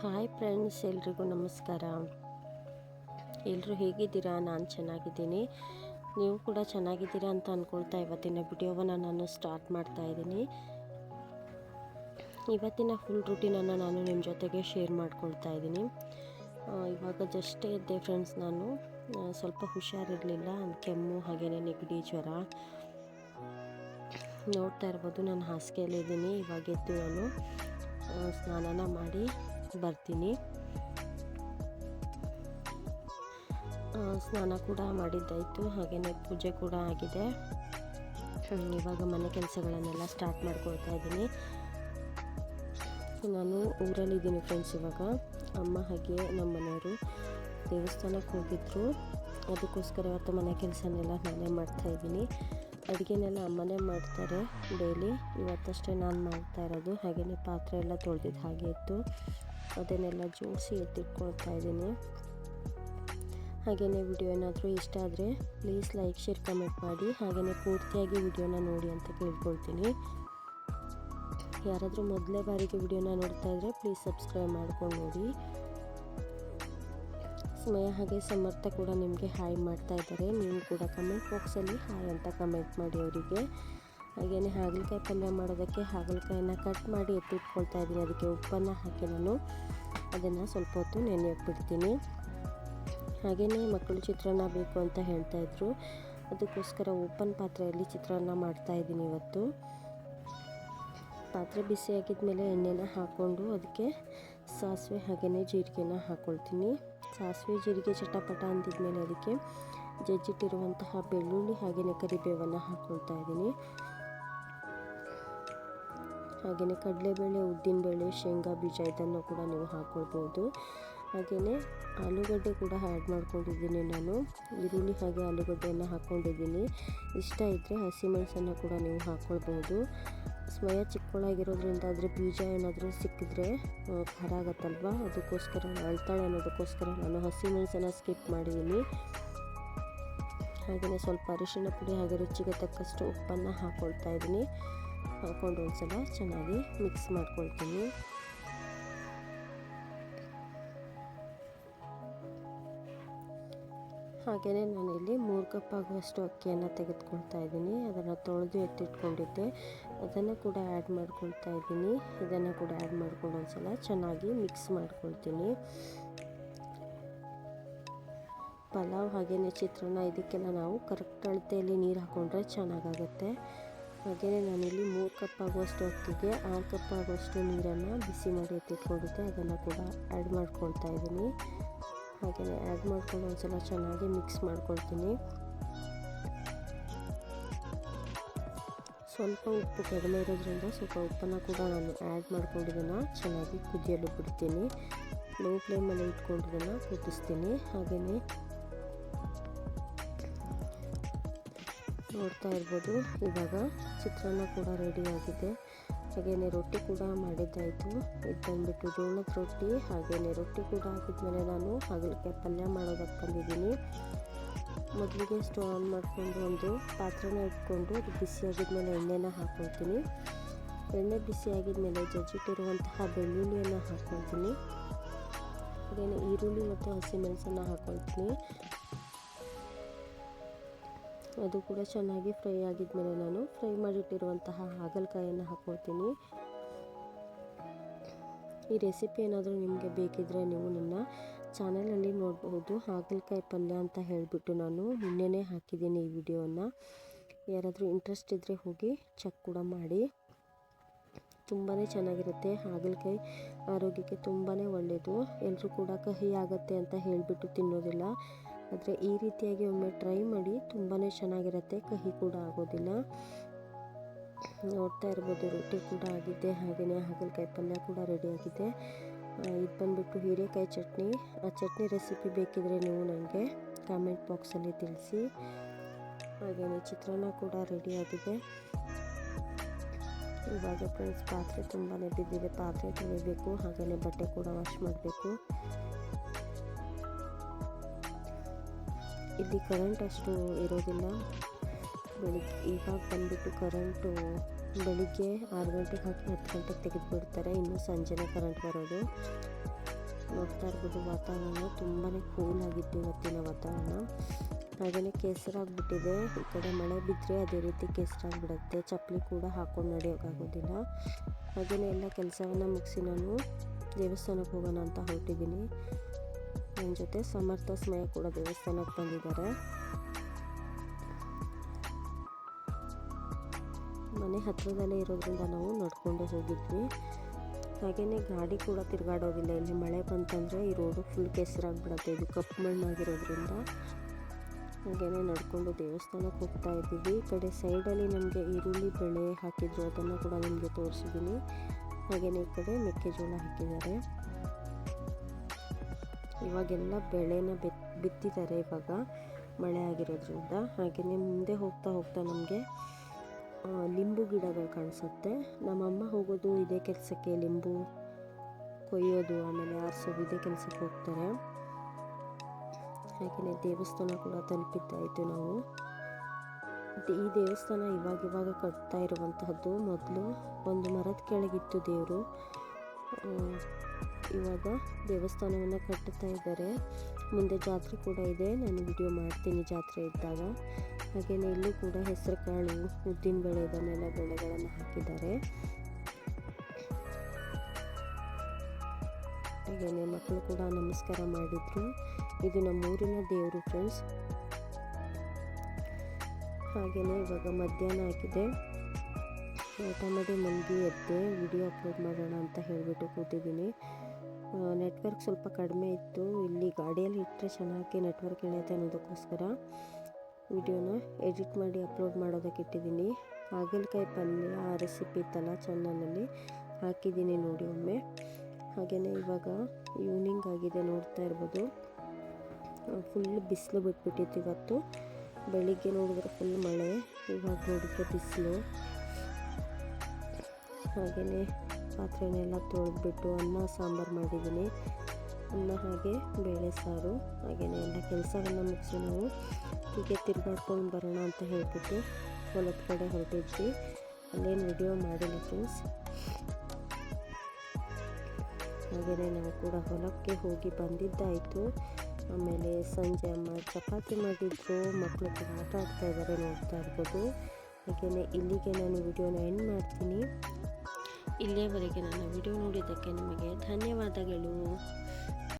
Hi friends, ಎಲ್ರಿಗೂ ನಮಸ್ಕಾರ. ಎಲ್ಲರೂ ಹೇಗಿದ್ದೀರಾ? ನಾನು ಚೆನ್ನಾಗಿದ್ದೀನಿ. ನೀವು ಕೂಡ ಚೆನ್ನಾಗಿದ್ದೀರಾ ಅಂತ ಅಂದ್ಕೊಳ್ತಾ ಇವತ್ತಿನ ವಿಡಿಯೋವನ್ನು ನಾನು ಸ್ಟಾರ್ಟ್ ಮಾಡ್ತಾ ಇದ್ದೀನಿ. ಇವತ್ತಿನ ಫುಲ್ ರೂಟೀನನ್ನು ನಾನು ನಿಮ್ಮ ಜೊತೆಗೆ ಶೇರ್ ಮಾಡ್ಕೊಳ್ತಾ ಇದ್ದೀನಿ. ಇವಾಗ ಜಸ್ಟ್ ಇದ್ದೆ ಫ್ರೆಂಡ್ಸ್ ನಾನು. ಸ್ವಲ್ಪ ಹುಷಾರಿರಲಿಲ್ಲ, ಕೆಮ್ಮು ಹಾಗೆಯೇ ನೆಗಡಿ ಜ್ವರ. ನೋಡ್ತಾ ಇರ್ಬೋದು, ನಾನು ಹಾಸಿಗೆಯಲ್ಲಿದ್ದೀನಿ ಇವಾಗ ಎದ್ದು ನಾನು ಸ್ನಾನ ಸ್ನಾನನ ಮಾಡಿ ಬರ್ತೀನಿ. ಸ್ನಾನ ಕೂಡ ಮಾಡಿದ್ದಾಯಿತು ಹಾಗೆಯೇ ಪೂಜೆ ಕೂಡ ಆಗಿದೆ. ಇವಾಗ ಮನೆ ಕೆಲಸಗಳನ್ನೆಲ್ಲ ಸ್ಟಾರ್ಟ್ ಮಾಡ್ಕೊಳ್ತಾ ಇದ್ದೀನಿ. ನಾನು ಊರಲ್ಲಿದ್ದೀನಿ ಫ್ರೆಂಡ್ಸ್ ಇವಾಗ. ಅಮ್ಮ ಹಾಗೆ ನಮ್ಮ ಮನೆಯವರು ದೇವಸ್ಥಾನಕ್ಕೆ ಹೋಗಿದ್ರು. ಅದಕ್ಕೋಸ್ಕರ ಇವತ್ತು ಮನೆ ಕೆಲಸನೆಲ್ಲ ನಾನೇ ಮಾಡ್ತಾಯಿದ್ದೀನಿ ಅಡುಗೆನೆಲ್ಲ ಅಮ್ಮನೇ ಮಾಡ್ತಾರೆ ಡೈಲಿ. ಇವತ್ತಷ್ಟೇ ನಾನು ಮಾಡ್ತಾ ಇರೋದು. ಹಾಗೆಯೇ ಪಾತ್ರೆ ಎಲ್ಲ ತೊಳೆದಿದ್ದು ಹಾಗೆ ಇತ್ತು. ಅದನ್ನೆಲ್ಲ ಜೋಡಿಸಿ ಎತ್ತಿಟ್ಕೊಳ್ತಾ ಇದ್ದೀನಿ. ಹಾಗೆಯೇ ವಿಡಿಯೋ ಏನಾದರೂ ಇಷ್ಟ ಆದರೆ ಪ್ಲೀಸ್ ಲೈಕ್ ಶೇರ್ ಕಮೆಂಟ್ ಮಾಡಿ. ಹಾಗೆಯೇ ಪೂರ್ತಿಯಾಗಿ ವಿಡಿಯೋನ ನೋಡಿ ಅಂತ ಕೇಳ್ಕೊಳ್ತೀನಿ. ಯಾರಾದರೂ ಮೊದಲೇ ಬಾರಿಗೆ ವಿಡಿಯೋನ ನೋಡ್ತಾ ಇದ್ರೆ ಪ್ಲೀಸ್ ಸಬ್ಸ್ಕ್ರೈಬ್ ಮಾಡ್ಕೊಂಡು ನೋಡಿ. ಸಮಯ ಹಾಗೆ ಸಮರ್ಥ ಕೂಡ ನಿಮಗೆ ಹಾಯ್ ಮಾಡ್ತಾ ಇದ್ದಾರೆ. ನೀವು ಕೂಡ ಕಮೆಂಟ್ ಬಾಕ್ಸಲ್ಲಿ ಹಾಯ್ ಅಂತ ಕಮೆಂಟ್ ಮಾಡಿ ಅವರಿಗೆ. ಹಾಗೆಯೇ ಹಾಗಲಕಾಯಿ ಪಲ್ಯ ಮಾಡೋದಕ್ಕೆ ಹಾಗಲಕಾಯಿನ ಕಟ್ ಮಾಡಿ ಎತ್ತಿಟ್ಕೊಳ್ತಾ ಇದ್ದೀನಿ. ಅದಕ್ಕೆ ಉಪ್ಪನ್ನು ಹಾಕಿ ನಾನು ಅದನ್ನು ಸ್ವಲ್ಪ ಹೊತ್ತು ನೆನೆಯಕ್ಕೆ ಬಿಡ್ತೀನಿ ಹಾಗೆಯೇ ಮಕ್ಕಳು ಚಿತ್ರಾನ್ನ ಬೇಕು ಅಂತ ಹೇಳ್ತಾ ಇದ್ರು. ಅದಕ್ಕೋಸ್ಕರ ಓಪನ್ ಪಾತ್ರೆಯಲ್ಲಿ ಚಿತ್ರಾನ್ನ ಮಾಡ್ತಾ ಇದ್ದೀನಿ ಇವತ್ತು. ಪಾತ್ರೆ ಬಿಸಿ ಆಗಿದ್ಮೇಲೆ ಎಣ್ಣೆನ ಹಾಕ್ಕೊಂಡು ಅದಕ್ಕೆ ಸಾಸಿವೆ ಹಾಗೆಯೇ ಜೀರಿಗೆನ ಹಾಕ್ಕೊಳ್ತೀನಿ ಸಾಸಿವೆ ಜೀರಿಗೆ ಚಟಪಟ ಅಂದಿದ್ಮೇಲೆ ಅದಕ್ಕೆ ಜಜ್ಜಿಟ್ಟಿರುವಂತಹ ಬೆಳ್ಳುಳ್ಳಿ ಹಾಗೆಯೇ ಕರಿಬೇವನ್ನು ಹಾಕ್ಕೊಳ್ತಾ ಇದ್ದೀನಿ. ಹಾಗೆಯೇ ಕಡಲೆಬೇಳೆ, ಉದ್ದಿನಬೇಳೆ, ಶೇಂಗಾ, ಬೀಜ ಇದನ್ನು ಕೂಡ ನೀವು ಹಾಕ್ಕೊಳ್ಬೋದು ಹಾಗೆಯೇ ಆಲೂಗಡ್ಡೆ ಕೂಡ ಆ್ಯಡ್ ಮಾಡ್ಕೊಂಡಿದ್ದೀನಿ ನಾನು. ಈರುಳ್ಳಿ ಹಾಗೆ ಆಲೂಗಡ್ಡೆಯನ್ನು ಹಾಕ್ಕೊಂಡಿದ್ದೀನಿ ಇಷ್ಟ ಇದ್ದರೆ ಹಸಿಮೆಣಸನ್ನು ಕೂಡ ನೀವು ಹಾಕ್ಕೊಳ್ಬೋದು ಸ್ವಯ ಚಿಕ್ಕವಳಾಗಿರೋದ್ರಿಂದ ಅದರ ಬೀಜ ಏನಾದರೂ ಸಿಕ್ಕಿದ್ರೆ ಖಾರ ಆಗತ್ತಲ್ವ? ಅದಕ್ಕೋಸ್ಕರ ಅಳ್ತಾಳೆ ಅನ್ನೋದಕ್ಕೋಸ್ಕರ ನಾನು ಹಸಿಮೆಣಸನ್ನು ಸ್ಕಿಪ್ ಮಾಡಿದ್ದೀನಿ. ಹಾಗೆಯೇ ಸ್ವಲ್ಪ ಅರಿಶಿಣ ಪುಡಿ ಹಾಗೆ ರುಚಿಗೆ ತಕ್ಕಷ್ಟು ಉಪ್ಪನ್ನು ಹಾಕ್ಕೊಳ್ತಾ ಇದ್ದೀನಿ. ಹಾಕ್ಕೊಂಡು ಒಂದ್ಸಲ ಚೆನ್ನಾಗಿ ಮಿಕ್ಸ್ ಮಾಡ್ಕೊಳ್ತೀನಿ. ಹಾಗೆಯೇ ನಾನಿಲ್ಲಿ ಮೂರು ಕಪ್ ಆಗುವಷ್ಟು ಅಕ್ಕಿಯನ್ನು ತೆಗೆದುಕೊಳ್ತಾ ಇದ್ದೀನಿ. ಅದನ್ನು ತೊಳೆದು ಎತ್ತಿಟ್ಕೊಂಡಿದ್ದೆ. ಅದನ್ನು ಕೂಡ ಆ್ಯಡ್ ಮಾಡ್ಕೊಳ್ತಾ ಇದ್ದೀನಿ. ಇದನ್ನು ಕೂಡ ಆ್ಯಡ್ ಮಾಡ್ಕೊಂಡು ಒಂದ್ಸಲ ಚೆನ್ನಾಗಿ ಮಿಕ್ಸ್ ಮಾಡ್ಕೊಳ್ತೀನಿ. ಪಲಾವ್ ಹಾಗೆಯೇ ಚಿತ್ರಾನ್ನ ಇದಕ್ಕೆಲ್ಲ ನಾವು ಕರೆಕ್ಟ್ ಅಳತೆಯಲ್ಲಿ ನೀರು ಹಾಕ್ಕೊಂಡ್ರೆ ಚೆನ್ನಾಗಾಗುತ್ತೆ. ಹಾಗೆಯೇ ನಾನಿಲ್ಲಿ ಮೂರು ಕಪ್ ಆಗುವಷ್ಟು ಅಕ್ಕಿಗೆ ಆರು ಕಪ್ ಆಗುವಷ್ಟು ನೀರನ್ನು ಬಿಸಿ ಮಾಡಿ ಎತ್ತಿಟ್ಕೊಂಡಿದ್ದೆ. ಅದನ್ನು ಕೂಡ ಆ್ಯಡ್ ಮಾಡ್ಕೊಳ್ತಾ ಇದ್ದೀನಿ. ಹಾಗೆಯೇ ಆ್ಯಡ್ ಮಾಡ್ಕೊಂಡು ಒಂದ್ಸಲ ಚೆನ್ನಾಗಿ ಮಿಕ್ಸ್ ಮಾಡ್ಕೊಳ್ತೀನಿ. ಸ್ವಲ್ಪ ಉಪ್ಪು ಕಡಿಮೆ ಇರೋದ್ರಿಂದ ಸ್ವಲ್ಪ ಉಪ್ಪನ್ನು ಕೂಡ ನಾನು ಆ್ಯಡ್ ಮಾಡ್ಕೊಂಡಿದ್ದನ್ನು ಚೆನ್ನಾಗಿ ಕುದಿಯಲು ಬಿಡ್ತೀನಿ. ಲೋ ಫ್ಲೇಮಲ್ಲಿ ಇಟ್ಕೊಂಡಿದ್ದನ್ನು ಕುದಿಸ್ತೀನಿ. ಹಾಗೆಯೇ ನೋಡ್ತಾ ಇರ್ಬೋದು. ಇವಾಗ ಚಿತ್ರಾನ್ನ ಕೂಡ ರೆಡಿ ಆಗಿದೆ. ಹಾಗೆಯೇ ರೊಟ್ಟಿ ಕೂಡ ಮಾಡಿದ್ದಾಯಿತು. ಇದು ಬಂದುಬಿಟ್ಟು ಜೋಳದ ರೊಟ್ಟಿ ಹಾಗೆಯೇ ರೊಟ್ಟಿ ಕೂಡ ಹಾಕಿದ್ಮೇಲೆ ನಾನು ಹಾಗಲಕಾಯಿ ಪಲ್ಯ ಮಾಡೋದಕ್ಕೆ ಬಂದಿದ್ದೀನಿ. ಮೊದಲಿಗೆ ಸ್ಟವ್ ಆನ್ ಮಾಡಿಕೊಂಡು ಒಂದು ಪಾತ್ರೆನ ಇಟ್ಕೊಂಡು ಅದು ಬಿಸಿಯಾಗಿದ್ಮೇಲೆ ಎಣ್ಣೆನ ಹಾಕ್ಕೊಳ್ತೀನಿ ಎಣ್ಣೆ ಬಿಸಿ ಆಗಿದ್ಮೇಲೆ ಜಜ್ಜಿಟ್ಟಿರುವಂತಹ ಬೆಳ್ಳುಳ್ಳಿಯನ್ನು ಹಾಕ್ಕೊಳ್ತೀನಿ ಹಾಗೆಯೇ ಈರುಳ್ಳಿ ಮತ್ತು ಹಸಿಮೆಣಸನ್ನು ಹಾಕ್ಕೊಳ್ತೀನಿ ಅದು ಕೂಡ ಚೆನ್ನಾಗಿ ಫ್ರೈ ಆಗಿದ್ಮೇಲೆ ನಾನು ಫ್ರೈ ಮಾಡಿಟ್ಟಿರುವಂತಹ ಹಾಗಲಕಾಯಿಯನ್ನು ಹಾಕ್ಕೊಳ್ತೀನಿ ಈ ರೆಸಿಪಿ ಏನಾದರೂ ನಿಮಗೆ ಬೇಕಿದ್ದರೆ ನೀವು ನನ್ನ ಚಾನಲಲ್ಲಿ ನೋಡಬಹುದು ಹಾಗಲಕಾಯಿ ಪಲ್ಯ ಅಂತ ಹೇಳಿಬಿಟ್ಟು ನಾನು ನಿನ್ನೆನೇ ಹಾಕಿದ್ದೀನಿ ಈ ವಿಡಿಯೋನ. ಯಾರಾದರೂ ಇಂಟ್ರೆಸ್ಟ್ ಇದ್ದರೆ ಹೋಗಿ ಚೆಕ್ ಕೂಡ ಮಾಡಿ. ತುಂಬಾ ಚೆನ್ನಾಗಿರುತ್ತೆ. ಹಾಗಲಕಾಯಿ ಆರೋಗ್ಯಕ್ಕೆ ತುಂಬಾ ಒಳ್ಳೆಯದು ಎಲ್ಲರೂ ಕೂಡ ಕಹಿ ಆಗುತ್ತೆ ಅಂತ ಹೇಳಿಬಿಟ್ಟು ತಿನ್ನೋದಿಲ್ಲ. ಆದರೆ ಈ ರೀತಿಯಾಗಿ ಒಮ್ಮೆ ಟ್ರೈ ಮಾಡಿ ತುಂಬಾ ಚೆನ್ನಾಗಿರುತ್ತೆ. ಕಹಿ ಕೂಡ ಆಗೋದಿಲ್ಲ. ನೋಡ್ತಾ ಇರ್ಬೋದು, ರೊಟ್ಟಿ ಕೂಡ ಆಗಿದೆ ಹಾಗೆಯೇ ಹಾಗಲಕಾಯಿ ಪಲ್ಯ ಕೂಡ ರೆಡಿಯಾಗಿದೆ ಇದು ಬಂದುಬಿಟ್ಟು ಹೀರೆಕಾಯಿ ಚಟ್ನಿ. ಆ ಚಟ್ನಿ ರೆಸಿಪಿ ಬೇಕಿದ್ರೆ ನೀವು ನನಗೆ ಕಾಮೆಂಟ್ ಬಾಕ್ಸಲ್ಲಿ ತಿಳಿಸಿ. ಹಾಗೆಯೇ ಚಿತ್ರಾನ್ನ ಕೂಡ ರೆಡಿಯಾಗಿದೆ ಇವಾಗ ಫ್ರೆಂಡ್ಸ್ ಪಾತ್ರೆ ತುಂಬಾ ಬಿದ್ದಿದೆ. ಪಾತ್ರೆ ತೊಳಿಬೇಕು ಹಾಗೆಯೇ ಬಟ್ಟೆ ಕೂಡ ವಾಶ್ ಮಾಡಬೇಕು. ಇಲ್ಲಿ ಕರೆಂಟ್ ಅಷ್ಟು ಇರೋದಿಲ್ಲ. ಬೆಳಿಗ್ಗೆ ಇವಾಗ ಬಂದುಬಿಟ್ಟು ಕರೆಂಟು ಬೆಳಿಗ್ಗೆ ಆರು ಗಂಟೆಗೆ ಹಾಕಿ ಹತ್ತು ಗಂಟೆಗೆ ತೆಗೆದುಬಿಡ್ತಾರೆ. ಇನ್ನು ಸಂಜೆನೇ ಕರೆಂಟ್ ಬರೋದು. ನೋಡ್ತಾ ಇರ್ಬೋದು, ವಾತಾವರಣ ತುಂಬಾ ಕೂಲ್ ಆಗಿತ್ತು ಇವತ್ತಿನ ವಾತಾವರಣ. ಹಾಗೆಯೇ ಕೆಸರಾಗ್ಬಿಟ್ಟಿದೆ ಈ ಕಡೆ ಮಳೆ ಬಿದ್ದರೆ ಅದೇ ರೀತಿ ಕೆಸರಾಗ್ಬಿಡುತ್ತೆ ಚಪ್ಪಲಿ ಕೂಡ ಹಾಕ್ಕೊಂಡು ನಡೆಯೋಕ್ಕಾಗೋದಿಲ್ಲ ಹಾಗೆಯೇ ಎಲ್ಲ ಕೆಲಸವನ್ನು ಮುಗಿಸಿ ನಾನು ದೇವಸ್ಥಾನಕ್ಕೆ ಹೋಗೋಣ ಅಂತ ಹೊರಟಿದ್ದೀನಿ ನನ್ನ ಜೊತೆ ಸಮರ್ಥ ಸ್ನೇಹ ಕೂಡ ದೇವಸ್ಥಾನಕ್ಕೆ ಬಂದಿದ್ದಾರೆ. ಮನೆ ಹತ್ತಿರದಲ್ಲೇ ಇರೋದ್ರಿಂದ ನಾವು ನಡ್ಕೊಂಡು ಹೋಗಿದ್ವಿ. ಹಾಗೆಯೇ ಗಾಡಿ ಕೂಡ ತಿರುಗಾಡೋದಿಲ್ಲ. ಇಲ್ಲಿ ಮಳೆ ಬಂತಂದರೆ ಈ ರೋಡು ಫುಲ್ ಕೆಸರಾಗ್ಬಿಡುತ್ತೆ. ಇದು ಕಪ್ಪು ಮಣ್ಣಾಗಿರೋದ್ರಿಂದ. ಹಾಗೆಯೇ ನಡ್ಕೊಂಡು ದೇವಸ್ಥಾನಕ್ಕೆ ಹೋಗ್ತಾ ಇದ್ದೀವಿ. ಈ ಕಡೆ ಸೈಡಲ್ಲಿ ನಮಗೆ ಈರುಳ್ಳಿ ಬೆಳೆ ಹಾಕಿದ್ರು. ಅದನ್ನು ಕೂಡ ನಿಮಗೆ ತೋರಿಸಿದ್ದೀನಿ. ಹಾಗೆಯೇ ಈ ಕಡೆ ಮೆಕ್ಕೆಜೋಳ ಹಾಕಿದ್ದಾರೆ. ಇವಾಗೆಲ್ಲ ಬೆಳೆನ ಬೆತ್ ಬಿತ್ತಿದ್ದಾರೆ ಇವಾಗ. ಮಳೆ ಆಗಿರೋದ್ರಿಂದ. ಹಾಗೆಯೇ ಮುಂದೆ ಹೋಗ್ತಾ ಹೋಗ್ತಾ ನಮಗೆ ಲಿಂಬು ಗಿಡಗಳು ಕಾಣಿಸುತ್ತೆ. ನಮ್ಮಮ್ಮ ಹೋಗೋದು ಇದೇ ಕೆಲಸಕ್ಕೆ, ಲಿಂಬು ಕೊಯ್ಯೋದು, ಆಮೇಲೆ ಆರಿಸೋದು ಇದೇ ಕೆಲಸಕ್ಕೆ ಹೋಗ್ತಾರೆ. ಹಾಗೆಯೇ ದೇವಸ್ಥಾನ ಕೂಡ ತಲುಪಿದ್ದಾಯಿತು ನಾವು. ಈ ದೇವಸ್ಥಾನ ಇವಾಗ ಇವಾಗ ಕಟ್ತಾ ಇರುವಂತಹದ್ದು ಮೊದಲು. ಒಂದು ಮರದ ಕೆಳಗಿತ್ತು ದೇವರು. ಇವಾಗ ದೇವಸ್ಥಾನವನ್ನು ಕಟ್ಟುತ್ತಾ ಇದ್ದಾರೆ. ಮುಂದೆ ಜಾತ್ರೆ ಕೂಡ ಇದೆ. ನಾನು ವಿಡಿಯೋ ಮಾಡ್ತೀನಿ ಜಾತ್ರೆ ಇದ್ದಾಗ. ಹಾಗೆಯೇ ಇಲ್ಲಿ ಕೂಡ ಹೆಸರು ಕಾಳು ಉದ್ದಿನ ಬೆಳೆ ಇದನ್ನೆಲ್ಲ ಬೆಳೆಗಳನ್ನು ಹಾಕಿದ್ದಾರೆ. ಹಾಗೆಯೇ ಮಕ್ಕಳು ಕೂಡ ನಮಸ್ಕಾರ ಮಾಡಿದ್ರು. ಇದು ನಮ್ಮ ಊರಿನ ದೇವರು ಫ್ರೆಂಡ್ಸ್ ಹಾಗೆಯೇ ಇವಾಗ ಮಧ್ಯಾಹ್ನ ಆಗಿದೆ. ಊಟ ಮಾಡಿ ಮಲಗಿ ಎದ್ದೆ ವಿಡಿಯೋ ಅಪ್ಲೋಡ್ ಮಾಡೋಣ ಅಂತ ಹೇಳಿಬಿಟ್ಟು ಕೂತಿದ್ದೀನಿ. ನೆಟ್ವರ್ಕ್ ಸ್ವಲ್ಪ ಕಡಿಮೆ ಇತ್ತು. ಇಲ್ಲಿ ಗಾಡಿಯಲ್ಲಿ ಇಟ್ಟರೆ ಚೆನ್ನಾಗಿ ನೆಟ್ವರ್ಕ್ ಇಳಿಯುತ್ತೆ ಅನ್ನೋದಕ್ಕೋಸ್ಕರ ವಿಡಿಯೋನ ಎಡಿಟ್ ಮಾಡಿ ಅಪ್ಲೋಡ್ ಮಾಡೋದಕ್ಕೆ ಇಟ್ಟಿದ್ದೀನಿ. ಹಾಗಲಕಾಯಿ ಪಲ್ಯ ರೆಸಿಪಿ ಇತ್ತಲ್ಲ ಚಾನಲಲ್ಲಿ ಹಾಕಿದ್ದೀನಿ ನೋಡಿ ಒಮ್ಮೆ. ಹಾಗೆಯೇ ಇವಾಗ ಈವ್ನಿಂಗ್ ಆಗಿದೆ ನೋಡ್ತಾ ಇರ್ಬೋದು. ಫುಲ್ ಬಿಸಿಲು ಬಿಟ್ಬಿಟ್ಟಿತ್ತು ಇವತ್ತು. ಬೆಳಿಗ್ಗೆ ನೋಡಿದ್ರೆ ಫುಲ್ ಮಳೆ, ಇವಾಗ ನೋಡಿದ್ರೆ ಬಿಸಿಲು. ಹಾಗೆಯೇ ಪಾತ್ರೆನೆಲ್ಲ ತೊಳೆದ್ಬಿಟ್ಟು ಅನ್ನ, ಸಾಂಬಾರು ಮಾಡಿದ್ದೀನಿ. ಅನ್ನ ಹಾಗೆ ಬೇಳೆ ಸಾರು ಹಾಗೆಯೇ ಎಲ್ಲ ಕೆಲಸವನ್ನು ಮುಗಿಸಿ ನಾವು ಹೀಗೆ ತಿರುಗಾಡ್ಕೊಂಡು ಬರೋಣ ಅಂತ ಹೇಳ್ಬಿಟ್ಟು ಹೊಲದ ಕಡೆ ಹೊರಟಿದ್ವಿ. ಅಲ್ಲೇನು ವಿಡಿಯೋ ಮಾಡಿಲ್ಲ ಫ್ರೆಂಡ್ಸ್ ಹಾಗೆಯೇ ನಾವು ಕೂಡ ಹೊಲಕ್ಕೆ ಹೋಗಿ ಬಂದಿದ್ದಾಯಿತು. ಆಮೇಲೆ ಸಂಜೆ ಅಮ್ಮ ಚಪಾತಿ ಮಾಡಿದ್ರು ಮಕ್ಕಳು ಕೂಡ ಆಟ ಆಡ್ತಾ ಇದ್ದಾರೆ ನೋಡ್ತಾ ಇರ್ಬೋದು. ಹಾಗೆಯೇ ಇಲ್ಲಿಗೆ ನಾನು ವಿಡಿಯೋನ ಎಂಡ್ ಮಾಡ್ತೀನಿ. ಇಲ್ಲಿಯವರೆಗೆ ನನ್ನ ವಿಡಿಯೋ ನೋಡಿದ್ದಕ್ಕೆ ನಿಮಗೆ ಧನ್ಯವಾದಗಳು.